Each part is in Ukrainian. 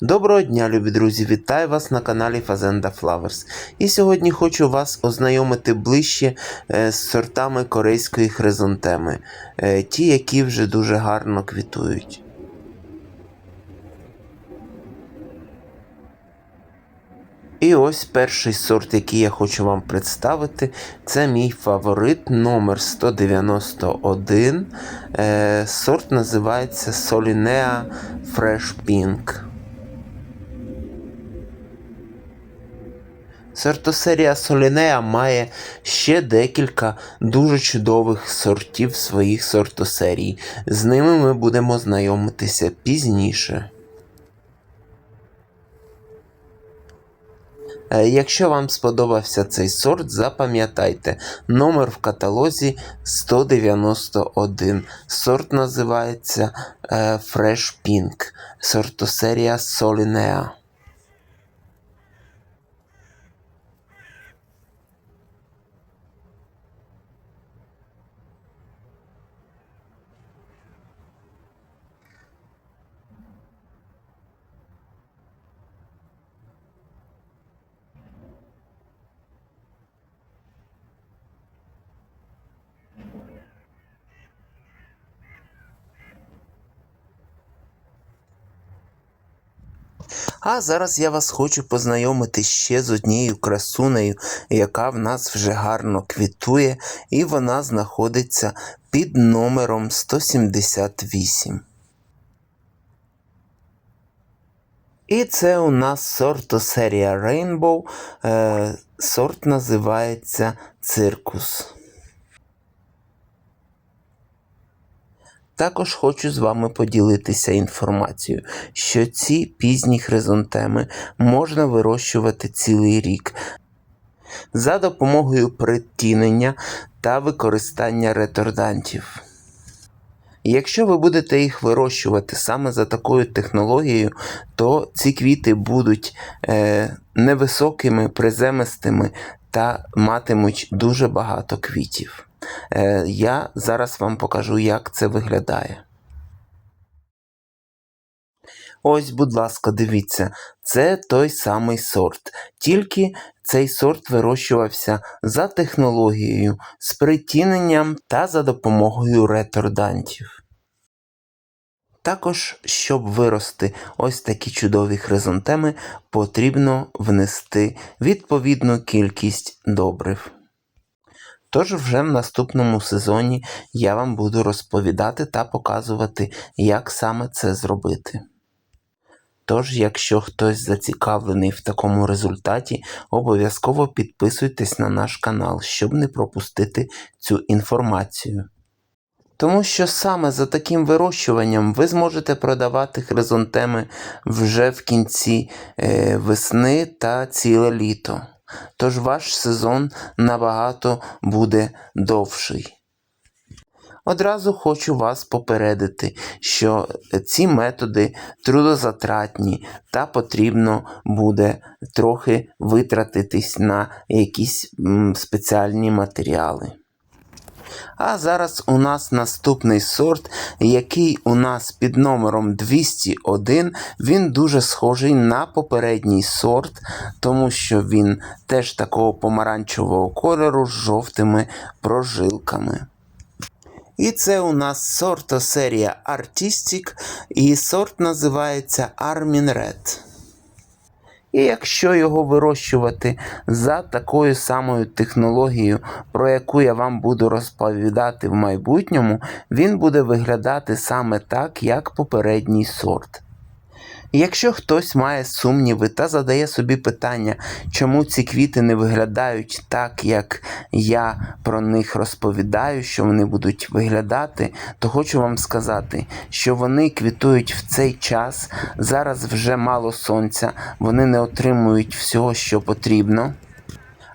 Доброго дня, любі друзі! Вітаю вас на каналі Fazenda Flowers. І сьогодні хочу вас ознайомити ближче е, з сортами корейської хризантеми, е, ті, які вже дуже гарно квітують. І ось перший сорт, який я хочу вам представити, це мій фаворит номер 191. Е, Сорт називається Solinea Fresh Pink. Сортосерія Солінея має ще декілька дуже чудових сортів своїх сортосерій. З ними ми будемо знайомитися пізніше. Е, Якщо вам сподобався цей сорт, запам'ятайте, номер в каталозі 191. Сорт називається е, Fresh Pink, сортосерія Solinea. А зараз я вас хочу познайомити ще з однією красунею, яка в нас вже гарно квітує, і вона знаходиться під номером 178. І це у нас сортосерія Rainbow. Е, сорт називається Циркус. Також хочу з вами поділитися інформацією, що ці пізні хризантеми можна вирощувати цілий рік за допомогою притінення та використання ретардантів. Якщо ви будете їх вирощувати саме за такою технологією, то ці квіти будуть е, невисокими, приземистими та матимуть дуже багато квітів. Е, я зараз вам покажу, як це виглядає. Ось, будь ласка, дивіться, це той самий сорт. Тільки цей сорт вирощувався за технологією, з притіненням та за допомогою ретардантів. Також, щоб вирости ось такі чудові хризантеми, потрібно внести відповідну кількість добрив. Тож вже в наступному сезоні я вам буду розповідати та показувати, як саме це зробити. Тож, якщо хтось зацікавлений в такому результаті, обов'язково підписуйтесь на наш канал, щоб не пропустити цю інформацію. Тому що саме за таким вирощуванням ви зможете продавати хризантеми вже в кінці е, весни та ціле літо. Тож ваш сезон набагато буде довший. Одразу хочу вас попередити, що ці методи трудозатратні та потрібно буде трохи витратитись на якісь спеціальні матеріали. А зараз у нас наступний сорт, який у нас під номером 201. Він дуже схожий на попередній сорт, тому що він теж такого помаранчевого кольору з жовтими прожилками. І це у нас сортосерія Artistic, і сорт називається Armin Red. І якщо його вирощувати за такою самою технологією, про яку я вам буду розповідати в майбутньому, він буде виглядати саме так, як попередній сорт. Якщо хтось має сумніви та задає собі питання, чому ці квіти не виглядають так, як я про них розповідаю, що вони будуть виглядати, то хочу вам сказати, що вони квітують в цей час. Зараз вже мало сонця, вони не отримують всього, що потрібно.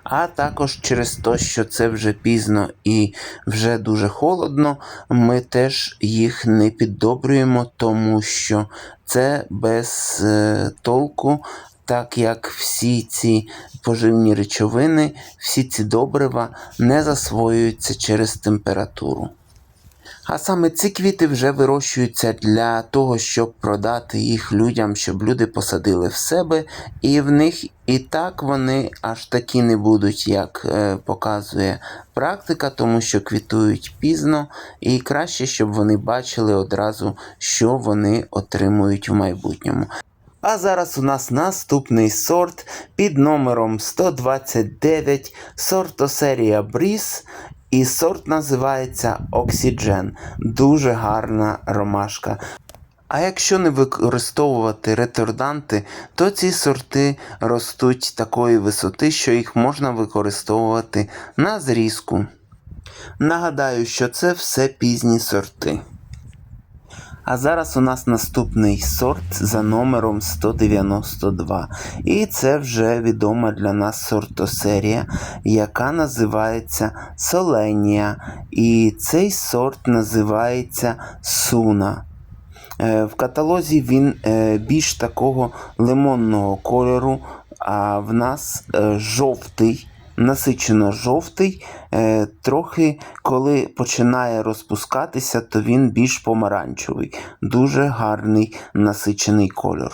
А також через те, що це вже пізно і вже дуже холодно, ми теж їх не піддобрюємо, тому що це без е, толку, так як всі ці поживні речовини, всі ці добрива не засвоюються через температуру. А саме ці квіти вже вирощуються для того, щоб продати їх людям, щоб люди посадили в себе, і в них і так вони аж такі не будуть, як е, показує практика, тому що квітують пізно, і краще, щоб вони бачили одразу, що вони отримують в майбутньому. А зараз у нас наступний сорт під номером 129, сортосерія Бріз. І сорт називається Oxygen. Дуже гарна ромашка. А якщо не використовувати ретарданти, то ці сорти ростуть такої висоти, що їх можна використовувати на зрізку. Нагадаю, що це все пізні сорти. А зараз у нас наступний сорт за номером 192. І це вже відома для нас сортосерія, яка називається Соленія. І цей сорт називається Суна. Е, В каталозі він е, більш такого лимонного кольору, а в нас е, жовтий, насичено жовтий. Е, Трохи, коли починає розпускатися, то він більш помаранчевий. Дуже гарний насичений кольор.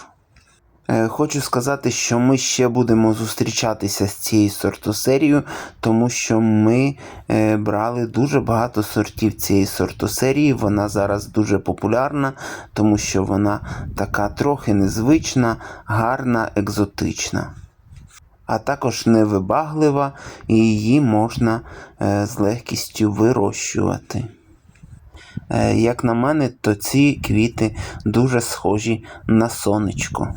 Е, Хочу сказати, що ми ще будемо зустрічатися з цією сортосерією, тому що ми е, брали дуже багато сортів цієї сортосерії. Вона зараз дуже популярна, тому що вона така трохи незвична, гарна, екзотична. А також невибаглива, і її можна е, з легкістю вирощувати. Е, Як на мене, то ці квіти дуже схожі на сонечко.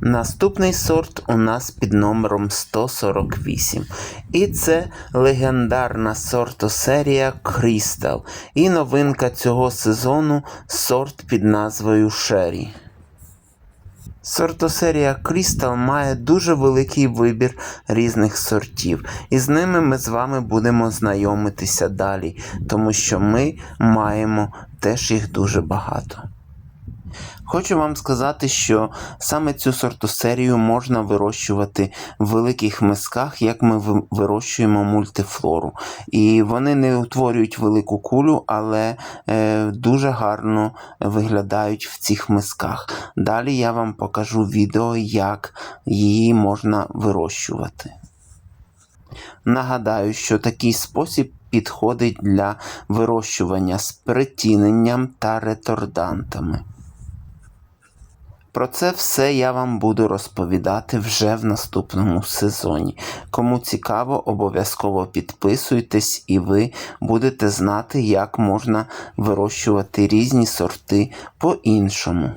Наступний сорт у нас під номером 148. І це легендарна сортосерія Crystal. І новинка цього сезону сорт під назвою Sherry. Сортосерія Crystal має дуже великий вибір різних сортів, і з ними ми з вами будемо знайомитися далі, тому що ми маємо теж їх дуже багато. Хочу вам сказати, що саме цю сортосерію можна вирощувати в великих мисках, як ми вирощуємо мультифлору. І вони не утворюють велику кулю, але е, дуже гарно виглядають в цих мисках. Далі я вам покажу відео, як її можна вирощувати. Нагадаю, що такий спосіб підходить для вирощування з притіненням та ретордантами. Про це все я вам буду розповідати вже в наступному сезоні. Кому цікаво, обов'язково підписуйтесь і ви будете знати, як можна вирощувати різні сорти по-іншому.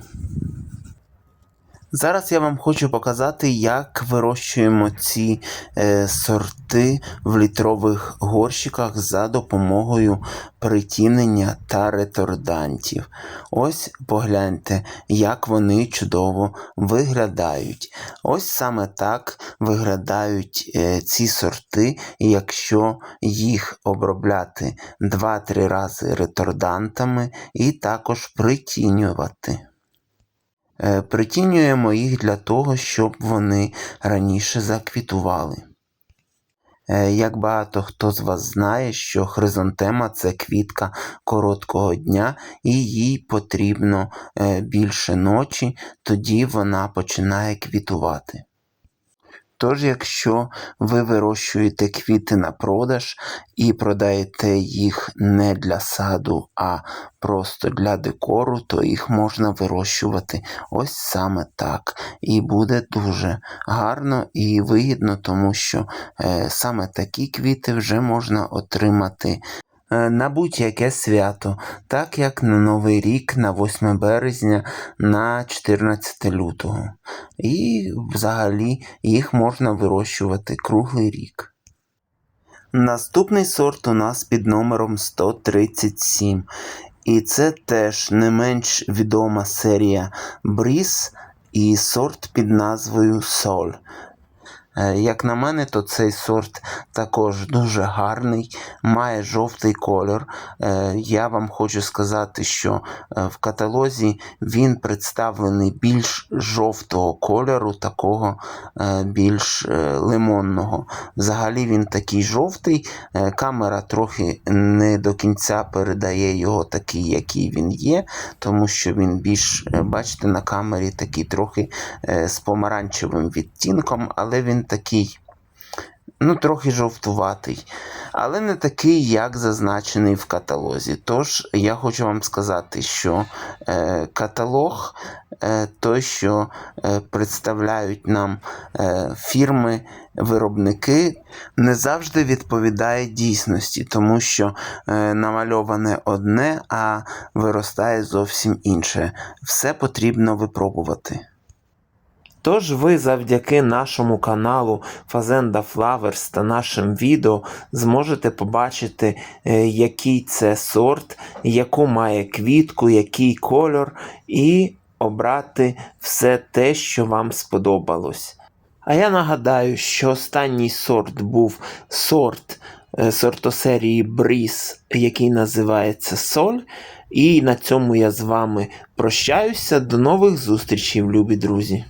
Зараз я вам хочу показати, як вирощуємо ці е, сорти в літрових горщиках за допомогою притінення та ретордантів. Ось погляньте, як вони чудово виглядають. Ось саме так виглядають е, ці сорти, якщо їх обробляти 2-3 рази ретордантами і також притінювати. Е, Притінюємо їх для того, щоб вони раніше заквітували. Е, Як багато хто з вас знає, що хризантема це квітка короткого дня, і їй потрібно е, більше ночі, тоді вона починає квітувати. Тож, якщо ви вирощуєте квіти на продаж і продаєте їх не для саду, а просто для декору, то їх можна вирощувати ось саме так. І буде дуже гарно і вигідно, тому що е, саме такі квіти вже можна отримати. Е, На будь-яке свято, так як на Новий рік, на 8 березня, на 14 лютого. І взагалі їх можна вирощувати круглий рік. Наступний сорт у нас під номером 137. І це теж не менш відома серія Бріз і сорт під назвою Соль. Е, Як на мене, то цей сорт також дуже гарний, має жовтий кольор. Е, Я вам хочу сказати, що е, в каталозі він представлений більш жовтого кольору, такого більш лимонного. Взагалі він такий жовтий. Камера трохи не до кінця передає його такий, який він є, тому що він більш, бачите, на камері такий трохи з помаранчевим відтінком, але він такий. Ну, трохи жовтуватий, але не такий, як зазначений в каталозі. Тож я хочу вам сказати, що е, каталог, е, той, що е, представляють нам е, фірми, виробники, не завжди відповідає дійсності, тому що е, намальоване одне, а виростає зовсім інше. Все потрібно випробувати. Тож ви завдяки нашому каналу Fazenda Flowers та нашим відео зможете побачити, е, який це сорт, яку має квітку, який кольор, і обрати все те, що вам сподобалось. А я нагадаю, що останній сорт був сорт е, сортосерії Бріз, який називається Соль. І на цьому я з вами прощаюся. До нових зустрічей, любі друзі!